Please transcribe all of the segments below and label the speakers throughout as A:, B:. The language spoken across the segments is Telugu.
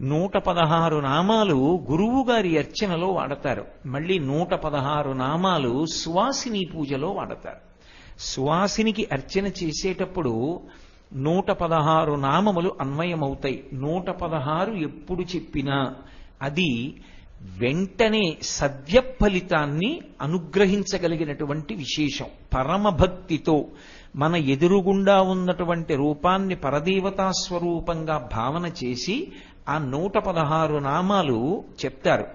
A: నూట పదహారు నామాలు గురువు గారి అర్చనలో వాడతారు. మళ్ళీ నూట పదహారు నామాలు సువాసిని పూజలో వాడతారు. సువాసినికి అర్చన చేసేటప్పుడు నూట పదహారు నామములు అన్వయమవుతాయి. నూట పదహారు ఎప్పుడు చెప్పినా అది వెంటనే సద్య ఫలితాన్ని అనుగ్రహించగలిగినటువంటి విశేషం. పరమభక్తితో మన ఎదురుగుండా ఉన్నటువంటి రూపాన్ని పరదేవతా స్వరూపంగా భావన చేసి ఆ నూట పదహారు నామాలు చెప్తారు.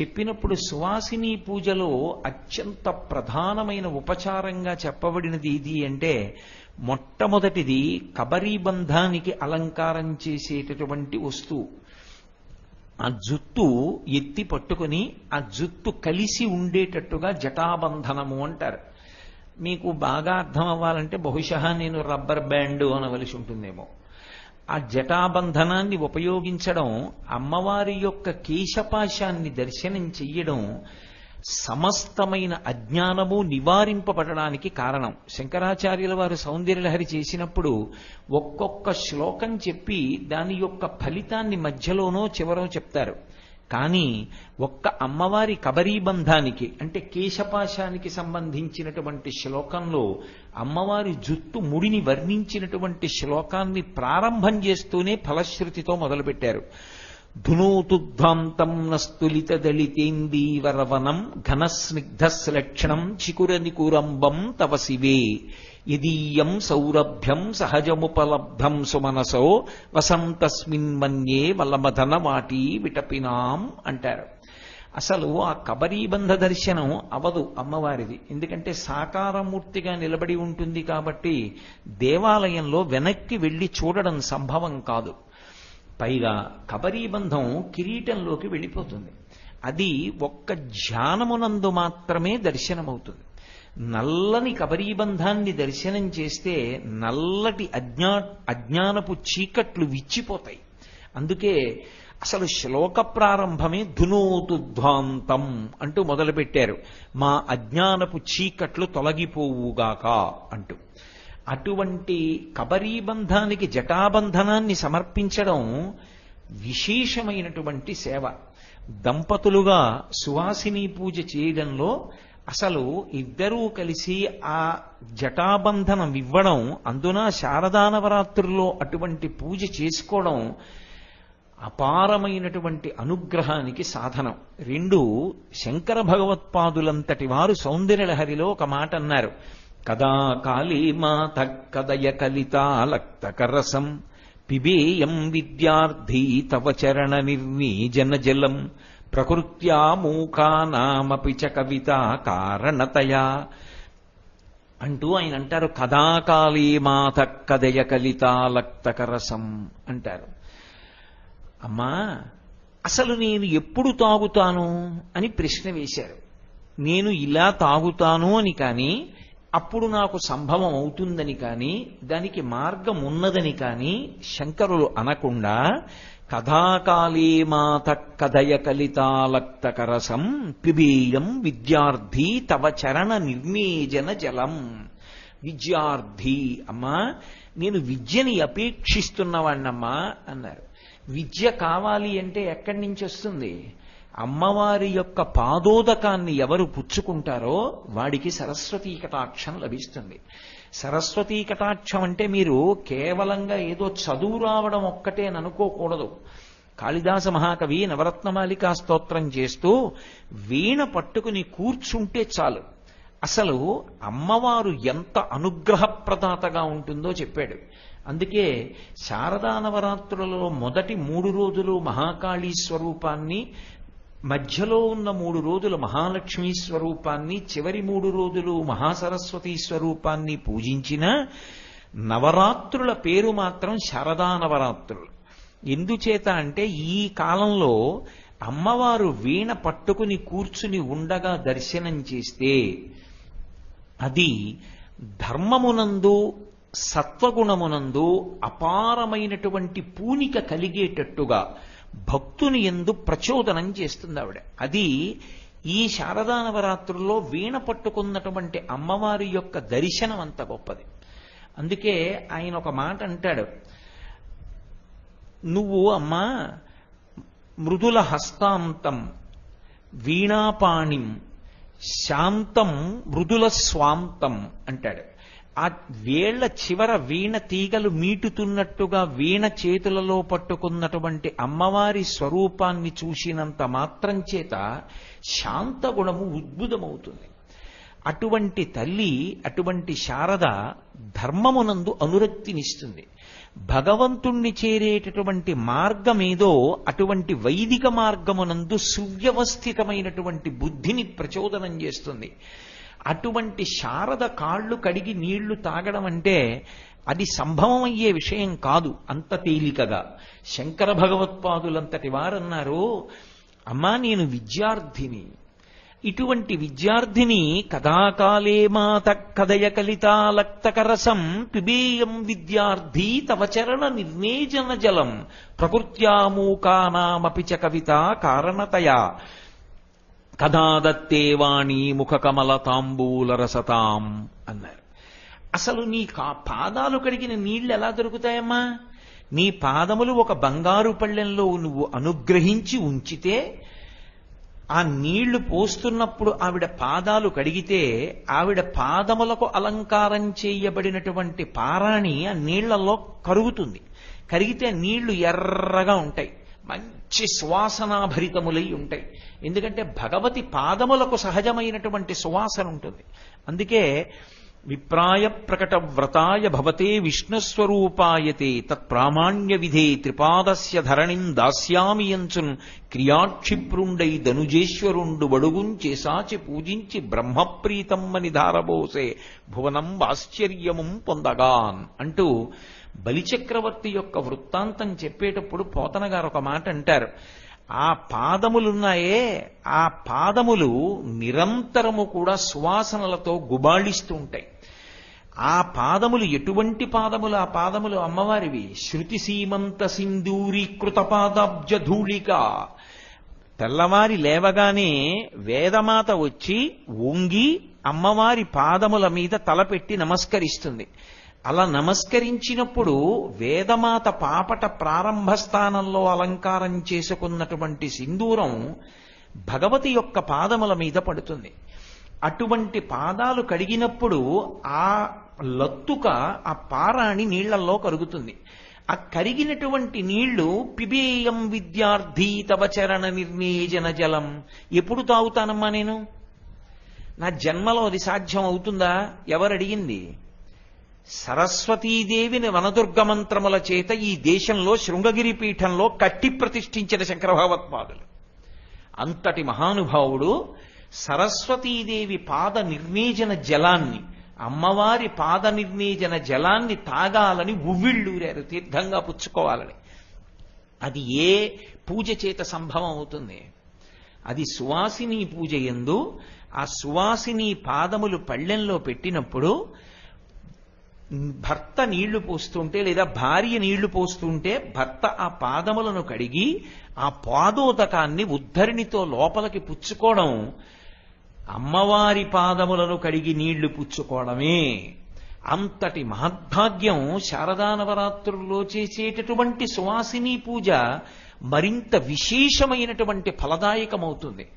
A: చెప్పినప్పుడు సువాసిని పూజలో అత్యంత ప్రధానమైన ఉపచారంగా చెప్పబడినది ఇది అంటే మొట్టమొదటిది కబరీ బంధానికి అలంకారం చేసేటటువంటి వస్తువు. ఆ జుత్తు ఎత్తి పట్టుకుని ఆ జుత్తు కలిసి ఉండేటట్టుగా జటాబంధనము అంటారు. మీకు బాగా అర్థం అవ్వాలంటే బహుశా నేను రబ్బర్ బ్యాండ్ అనవలసి ఉంటుందేమో. ఆ జటాబంధనాన్ని ఉపయోగించడం అమ్మవారి యొక్క కేశపాశాన్ని దర్శనం చెయ్యడం సమస్తమైన అజ్ఞానము నివారింపబడడానికి కారణం. శంకరాచార్యుల వారు సౌందర్యలహరి చేసినప్పుడు ఒక్కొక్క శ్లోకం చెప్పి దాని యొక్క ఫలితాన్ని మధ్యలోనో చివరో చెప్తారు. కానీ ఒక్క అమ్మవారి కబరీబంధానికి అంటే కేశపాశానికి సంబంధించినటువంటి శ్లోకంలో అమ్మవారి జుట్టు ముడిని వర్ణించినటువంటి శ్లోకాన్ని ప్రారంభం చేస్తూనే ఫలశ్రుతితో మొదలుపెట్టారు. ధునోతుద్ధాంతం నస్తులిత దళితేందీవరవనం ఘనస్నిగ్ధశ్లక్షణం చికురనికురంబం తవ శివే. యదీయం సౌరభ్యం సహజముపలబ్ధం సుమనసో వసంతస్మిన్ మన్యే వల్లమధన వాటి విటపినాం అంటారు. అసలు ఆ కబరీబంధ దర్శనం అవదు అమ్మవారిది. ఎందుకంటే సాకారమూర్తిగా నిలబడి ఉంటుంది కాబట్టి దేవాలయంలో వెనక్కి వెళ్ళి చూడడం సంభవం కాదు. పైగా కబరీబంధం కిరీటంలోకి వెళ్ళిపోతుంది. అది ఒక్క ధ్యానమునందు మాత్రమే దర్శనమవుతుంది. నల్లని కబరీబంధాన్ని దర్శనం చేస్తే నల్లటి అజ్ఞా అజ్ఞానపు చీకట్లు విచ్చిపోతాయి. అందుకే అసలు శ్లోక ప్రారంభమే ధునోతుధ్వాంతం అంటూ మొదలుపెట్టారు. మా అజ్ఞానపు చీకట్లు తొలగిపోవుగాక అంటూ. అటువంటి కబరీబంధానికి జటాబంధనాన్ని సమర్పించడం విశేషమైనటువంటి సేవ. దంపతులుగా సువాసిని పూజ చేయడంలో అసలు ఇద్దరూ కలిసి ఆ జటాబంధనం ఇవ్వడం అందున శారదానవరాత్రుల్లో అటువంటి పూజ చేసుకోవడం అపారమైనటువంటి అనుగ్రహానికి సాధనం. రెండు శంకర భగవత్పాదులంతటి వారు సౌందర్యలహరిలో ఒక మాట అన్నారు. కదా కాళీ మాత కదయ కలితాలక్తకరసం పిబేయం విద్యార్థి తవ చరణ నిర్వీజన జలం ప్రకృత్యా మూకానామపి చ కవిత కారణతయా. అంటూ ఆయన అంటారు కదాకాళీ మాత కదయ కలితాలక్తకరసం అంటారు. అమ్మా అసలు నేను ఎప్పుడు తాగుతాను అని ప్రశ్న వేశారు. నేను ఇలా తాగుతాను అని కానీ అప్పుడు నాకు సంభవం అవుతుందని కానీ దానికి మార్గం ఉన్నదని కానీ శంకరులు అనకుండా కథాకాళీ మాత కథయ కలితాలక్తకరసం పిబీయం విద్యార్థి తవ చరణ నిర్మీజన జలం విద్యార్థి అమ్మా నేను విద్యని అపేక్షిస్తున్నవాణ్ణమ్మా అన్నారు. విద్య కావాలి అంటే ఎక్కడి నుంచి వస్తుంది? అమ్మవారి యొక్క పాదోదకాన్ని ఎవరు పుచ్చుకుంటారో వాడికి సరస్వతీ కటాక్షం లభిస్తుంది. సరస్వతీ కటాక్షం అంటే మీరు కేవలంగా ఏదో చదువు రావడం ఒక్కటే అనుకోకూడదు. కాళిదాస మహాకవి నవరత్నమాలికా స్తోత్రం చేస్తూ వీణ పట్టుకుని కూర్చుంటే చాలు. అసలు అమ్మవారు ఎంత అనుగ్రహప్రదాతగా ఉంటుందో చెప్పాడు. అందుకే శారదా నవరాత్రులలో మొదటి మూడు రోజులు మహాకాళీ స్వరూపాన్ని మధ్యలో ఉన్న మూడు రోజులు మహాలక్ష్మీ స్వరూపాన్ని చివరి మూడు రోజులు మహాసరస్వతి స్వరూపాన్ని పూజించిన నవరాత్రుల పేరు మాత్రం శారదా నవరాత్రులు. ఎందుచేత అంటే ఈ కాలంలో అమ్మవారు వీణ పట్టుకుని కూర్చుని ఉండగా దర్శనం చేస్తే అది ధర్మమునందు సత్వగుణమునందు అపారమైనటువంటి పూనిక కలిగేటట్టుగా భక్తుని ఎందు ప్రచోదనం చేస్తుంది ఆవిడ. అది ఈ శారదా నవరాత్రుల్లో వీణ పట్టుకున్నటువంటి అమ్మవారి యొక్క దర్శనం అంత గొప్పది. అందుకే ఆయన ఒక మాట అంటాడు. నువ్వు అమ్మా మృదుల హస్తాంతం వీణాపాణిం శాంతం మృదుల స్వాంతం అంటాడు. ఆ వేళ్ళ చివర వీణ తీగలు మీటుతున్నట్టుగా వీణ చేతులలో పట్టుకున్నటువంటి అమ్మవారి స్వరూపాన్ని చూసినంత మాత్రం చేత శాంతగుణము ఉద్భుతమవుతుంది. అటువంటి తల్లి అటువంటి శారద ధర్మమునందు అనురక్తినిస్తుంది. భగవంతుణ్ణి చేరేటటువంటి మార్గమేదో అటువంటి వైదిక మార్గమునందు సువ్యవస్థితమైనటువంటి బుద్ధిని ప్రచోదనం చేస్తుంది. అటువంటి శారద కాళ్ళు కడిగి నీళ్ళు తాగడం అంటే అది సంభవం అయ్యే విషయం కాదు అంత తేలికగా. శంకర భగవత్పాదులంతటి వారన్నారు అమ్మా నేను విద్యార్థిని. ఇటువంటి విద్యార్థిని కదాకాలే మాత కదయ కలితాలక్తకరసం పిబేయం విద్యార్థి తవ చరణ నిర్నేజన జలం. ప్రకృత్యామూకానామపి చ కవిత కారణతయా. కథాదత్తే వాణి ముఖ కమల తాంబూల రసతాం అన్నారు అసలు నీ కా పాదాలు కడిగిన నీళ్ళు ఎలా దొరుకుతాయమ్మా నీ పాదములు ఒక బంగారు పళ్ళెంలో నువ్వు అనుగ్రహించి ఉంచితే ఆ నీళ్ళు పోస్తున్నప్పుడు ఆవిడ పాదాలు కడిగితే ఆవిడ పాదములకు అలంకారం చేయబడినటువంటి పారాణి ఆ నీళ్ళలో కరుగుతుంది. కరిగితే నీళ్ళు ఎర్రగా ఉంటాయి. మంచి సువాసనాభరితములై ఉంటాయి. ఎందుకంటే భగవతి పాదములకు సహజమైనటువంటి సువాసన ఉంటుంది. అందుకే విప్రాయ ప్రకట వ్రతాయ భవతే విష్ణుస్వరూపాయతే తత్ప్రామాణ్య విధే త్రిపాదస్య ధరణిం దాస్యామి ఎంచున్ క్రియాక్షిప్రుండై ధనుజేశ్వరుండు వడుగుంచే సాచి పూజించి బ్రహ్మప్రీతమ్మని ధారబోసే భువనం ఆశ్చర్యముం పొందగాన్ అంటూ బలిచక్రవర్తి యొక్క వృత్తాంతం చెప్పేటప్పుడు పోతన గారు ఒక మాట అంటారు. ఆ పాదములున్నాయే ఆ పాదములు నిరంతరము కూడా సువాసనలతో గుబాళిస్తూ ఉంటాయి ఆ పాదములు ఎటువంటి పాదములు? ఆ పాదములు అమ్మవారివి. శృతి సీమంత సింధూరీకృత పాదాబ్జ ధూళిక. తెల్లవారి లేవగానే వేదమాత వచ్చి వంగి అమ్మవారి పాదముల మీద తలపెట్టి నమస్కరిస్తుంది. అలా నమస్కరించినప్పుడు వేదమాత పాపట ప్రారంభ స్థానంలో అలంకారం చేసుకున్నటువంటి సింధూరం భగవతి యొక్క పాదముల మీద పడుతుంది. అటువంటి పాదాలు కడిగినప్పుడు ఆ లత్తుక ఆ పారాణి నీళ్ళలో కరుగుతుంది. ఆ కరిగినటువంటి నీళ్ళు పిబేయం విద్యార్థి తవ చరణ నిర్ణేజన జలం. ఎప్పుడు తాగుతానమ్మా నేను? నా జన్మలో అది సాధ్యం అవుతుందా? ఎవరు అడిగింది? సరస్వతీదేవిని వనదుర్గ మంత్రముల చేత ఈ దేశంలో శృంగగిరి పీఠంలో కట్టి ప్రతిష్ఠించిన శంకరభగవత్పాదులు అంతటి మహానుభావుడు సరస్వతీదేవి పాద నిర్ణేజన జలాన్ని అమ్మవారి పాద నిర్ణేజన జలాన్ని తాగాలని ఉవ్విళ్ళూరారు తీర్థంగా పుచ్చుకోవాలని. అది ఏ పూజ చేత సంభవం అవుతుంది అది సువాసిని పూజ ఎందు ఆ సువాసిని పాదములు పళ్ళెంలో పెట్టినప్పుడు భర్త నీళ్ళు పోస్తుంటే లేదా భార్య నీళ్ళు పోస్తుంటే భర్త ఆ పాదములను కడిగి ఆ పాదోదకాన్ని ఉద్ధరిణితో లోపలికి పుచ్చుకోవడం అమ్మవారి పాదములను కడిగి నీళ్ళు పుచ్చుకోవడమే. అంతటి మహద్భాగ్యం శారదానవరాత్రుల్లో చేసేటటువంటి సువాసిని పూజ మరింత విశేషమైనటువంటి ఫలదాయకమవుతుంది.